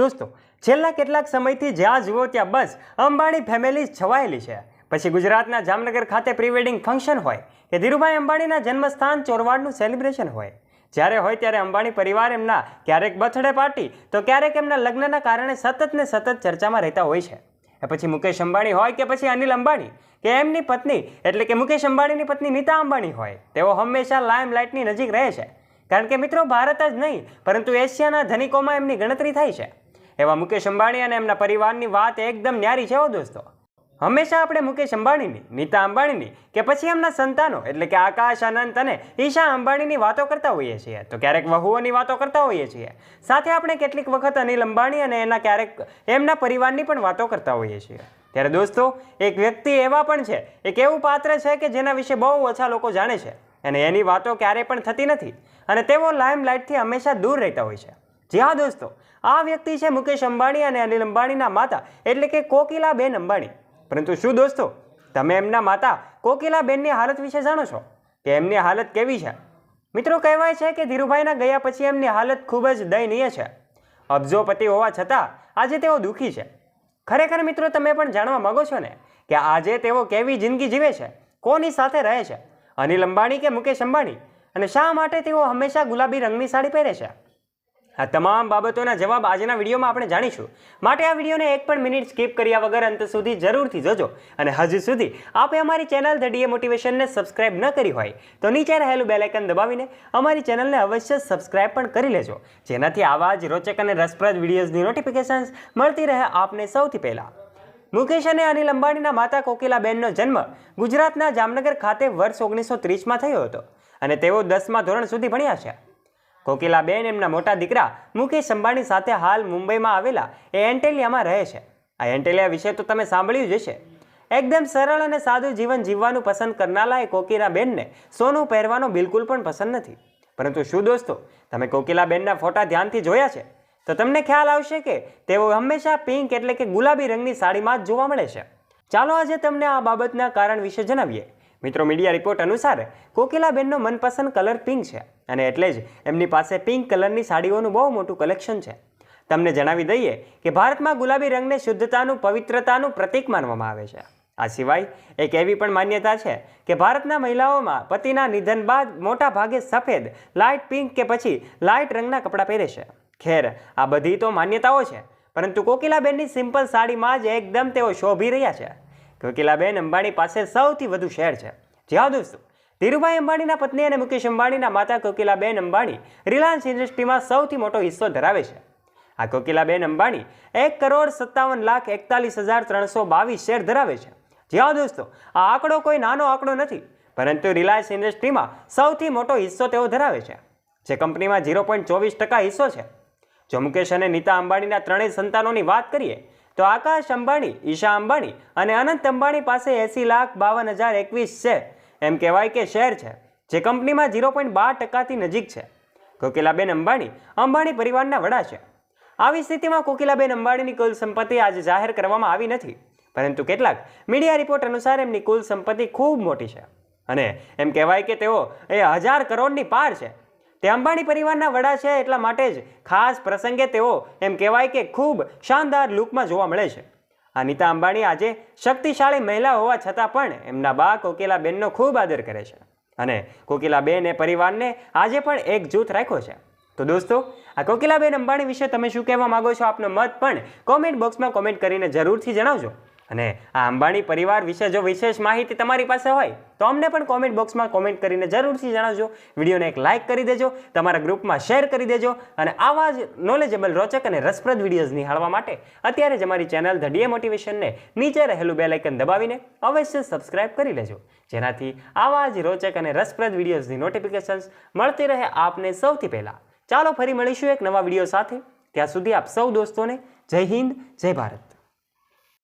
દોસ્તો, છેલ્લા કેટલાક સમયથી જ્યાં જુઓ ત્યાં બસ અંબાણી ફેમિલી છવાયેલી છે. પછી ગુજરાતના જામનગર ખાતે પ્રીવેડિંગ ફંક્શન હોય કે ધીરુભાઈ અંબાણીના જન્મસ્થાન ચોરવાડનું સેલિબ્રેશન હોય. જ્યારે હોય ત્યારે અંબાણી પરિવાર એમના ક્યારેક બર્થડે પાર્ટી, તો ક્યારેક એમના લગ્નના કારણે સતત ને સતત ચર્ચામાં રહેતા હોય છે. પછી મુકેશ અંબાણી હોય કે પછી અનિલ અંબાણી, કે એમની પત્ની, એટલે કે મુકેશ અંબાણીની પત્ની નીતા અંબાણી હોય, તેઓ હંમેશા લાઇમ લાઇટની નજીક રહે છે. કારણ કે મિત્રો, ભારત જ નહીં, પરંતુ એશિયાના ધનિકોમાં એમની ગણતરી થાય છે. એવા મુકેશ અંબાણી અને એમના પરિવારની વાત એકદમ ન્યારી છે હો દોસ્તો. હંમેશા આપણે મુકેશ અંબાણીની, નીતા અંબાણીની કે પછી એમના સંતાનો, એટલે કે આકાશ, અનંત અને ઈશા અંબાણીની વાતો કરતા હોઈએ છીએ. તો ક્યારેક વહુઓની વાતો કરતા હોઈએ છીએ. સાથે આપણે કેટલીક વખત અનિલ અંબાણી અને એના ક્યારેક એમના પરિવારની પણ વાતો કરતા હોઈએ છીએ. ત્યારે દોસ્તો, એક વ્યક્તિ એવા પણ છે, એક એવું પાત્ર છે કે જેના વિશે બહુ ઓછા લોકો જાણે છે. અને એની વાતો ક્યારેય પણ થતી નથી. અને તેઓ લાઇમ લાઇટથી હંમેશા દૂર રહેતા હોય છે. જી હા દોસ્તો, આ વ્યક્તિ છે મુકેશ અંબાણી અને અનિલ અંબાણીના માતા, એટલે કે કોકિલાબેન અંબાણી. પરંતુ શું દોસ્તો, તમે એમના માતા કોકિલાબેનની હાલત વિશે જાણો છો? કે એમની હાલત કેવી છે? મિત્રો, કહેવાય છે કે ધીરુભાઈના ગયા પછી એમની હાલત ખૂબ જ દયનીય છે. અબજોપતિ હોવા છતાં, આજે તેઓ દુઃખી છે. ખરેખર મિત્રો, તમે પણ જાણવા માંગો છો ને કે આજે તેઓ કેવી જિંદગી જીવે છે? કોની સાથે રહે છે? અનિલ અંબાણી કે મુકેશ અંબાણી? અને શા માટે તેઓ હંમેશા ગુલાબી રંગની સાડી પહેરે છે? આ તમામ બાબતોના જવાબ આજના વિડીયોમાં આપણે જાણીશું. માટે આ વિડીયોને એક પણ મિનિટ સ્કીપ કર્યા વગર અંત સુધી જરૂરથી જોજો અને હજુ સુધી આપે અમારી ચેનલ ધ ડીએ મોટિવેશનને સબસ્ક્રાઇબ ન કરી હોય તો નીચે રહેલું બેલાઇકન દબાવીને અમારી ચેનલને અવશ્ય સબસ્ક્રાઇબ પણ કરી લેજો. જેનાથી આવા જ રોચક અને રસપ્રદ વિડીયોઝની નોટિફિકેશન્સ મળતી રહે આપને સૌથી પહેલાં. મુકેશ અને અનિલ અંબાણીના માતા કોકિલાબેનનો જન્મ ગુજરાતના જામનગર ખાતે વર્ષ ઓગણીસો ત્રીસમાં થયો હતો અને તેઓ દસમા ધોરણ સુધી ભણ્યા છે. કોકિલાબેન એમના મોટા દીકરા મુકેશ અંબાણી સાથે હાલ મુંબઈમાં આવેલા એ એન્ટેલિયામાં રહે છે. આ એન્ટેલિયા વિશે તો તમે સાંભળ્યું જ હશે. એકદમ સરળ અને સાદું જીવન જીવવાનું પસંદ કરનારા એ કોકિલાબેનને સોનું પહેરવાનો બિલકુલ પણ પસંદ નથી. પરંતુ શું દોસ્તો, તમે કોકિલાબેનના ફોટા ધ્યાનથી જોયા છે? તો તમને ખ્યાલ આવશે કે તેઓ હંમેશા પિંક એટલે કે ગુલાબી રંગની સાડીમાં જ જોવા મળે છે. ચાલો આજે તમને આ બાબતના કારણ વિશે જણાવીએ. મિત્રો મીડિયા રિપોર્ટ અનુસાર કોકિલાબેનનો મનપસંદ કલર પિંક છે અને એટલે જ એમની પાસે પિંક કલરની સાડીઓનું બહુ મોટું કલેક્શન છે. તમને જણાવી દઈએ કે ભારતમાં ગુલાબી રંગને શુદ્ધતાનું, પવિત્રતાનું પ્રતીક માનવામાં આવે છે. આ સિવાય એક એવી પણ માન્યતા છે કે ભારતના મહિલાઓમાં પતિના નિધન બાદ મોટા ભાગે સફેદ લાઇટ પિંક કે પછી લાઇટ રંગના કપડાં પહેરે છે. ખેર, આ બધી તો માન્યતાઓ છે, પરંતુ કોકિલાબેનની સિમ્પલ સાડીમાં જ એકદમ તેઓ શોભી રહ્યા છે. કોકિલાબેન અંબાણી પાસે સૌથી વધુ શેર છે. જ્યાં દોસ્તો, ધીરુભાઈ અંબાણીના પત્ની અને મુકેશ અંબાણીના માતા કોકિલાબેન અંબાણી રિલાયન્સ ઇન્ડસ્ટ્રીમાં સૌથી મોટો હિસ્સો ધરાવે છે. આ કોકિલાબેન અંબાણી એક કરોડ સત્તાવન લાખ એકતાલીસ હજાર ત્રણસો બાવીસ શેર ધરાવે છે. જ્યાં દોસ્તો, આ આંકડો કોઈ નાનો આંકડો નથી, પરંતુ રિલાયન્સ ઇન્ડસ્ટ્રીમાં સૌથી મોટો હિસ્સો તેઓ ધરાવે છે, જે કંપનીમાં ઝીરો પોઈન્ટ ચોવીસ ટકા હિસ્સો છે. જો મુકેશ અને નીતા અંબાણીના ત્રણેય સંતાનોની વાત કરીએ તો આકાશ અંબાણી, ઈશા અંબાણી અને અનંત અંબાણી પાસે એસી લાખ બાવન હજાર એકવીસ છે. એમ કહેવાય કે શેર છે, જે કંપનીમાં ઝીરો પોઈન્ટ બાર ટકાથી નજીક છે. કોકિલાબેન અંબાણી અંબાણી પરિવારના વડા છે. આવી સ્થિતિમાં કોકિલાબેન અંબાણીની કુલ સંપત્તિ આજે જાહેર કરવામાં આવી નથી. પરંતુ કેટલાક મીડિયા રિપોર્ટ અનુસાર એમની કુલ સંપત્તિ ખૂબ મોટી છે. અને એમ કહેવાય કે તેઓ એ હજાર કરોડની પાર છે. તે અંબાણી પરિવારના વડા છે એટલા માટે જ ખાસ પ્રસંગે તેઓ એમ કહેવાય કે ખૂબ શાનદાર લુકમાં જોવા મળે છે. અનિતા અંબાણી આજે શક્તિશાળી મહિલા હોવા છતાં પણ એમના બા કોકિલાબેનનો ખૂબ આદર કરે છે અને કોકિલાબેન એ પરિવારને આજે પણ એક જૂથ રાખ્યો છે. તો દોસ્તો, આ કોકિલાબેન અંબાણી વિશે તમે શું કહેવા માંગો છો આપનો મત પણ કોમેન્ટ બોક્સમાં કોમેન્ટ કરીને જરૂરથી જણાવજો. અને આ અંબાણી પરિવાર વિશે જો વિશેષ માહિતી તમારી પાસે હોય, તો અમને પણ કોમેન્ટ બોક્સમાં કોમેન્ટ કરીને જરૂરથી જણાવજો. વિડીયોને એક લાઇક કરી દેજો, તમારા ગ્રુપમાં શેર કરી દેજો, અને આવા જ નોલેજેબલ રોચક અને રસપ્રદ વિડીયોઝ નિહાળવા માટે અત્યારે જ અમારી ચેનલ ધ ડીએ મોટિવેશનને નીચે રહેલું બે લાઇકન દબાવીને અવશ્ય સબસ્ક્રાઇબ કરી લેજો. જેનાથી આવા જ રોચક અને રસપ્રદ વિડીયોઝની નોટિફિકેશન્સ મળતી રહે આપને સૌથી પહેલાં. ચાલો ફરી મળીશું એક નવા વીડિયો સાથે. ત્યાં સુધી આપ સૌ દોસ્તોને જય હિન્દ, જય ભારત.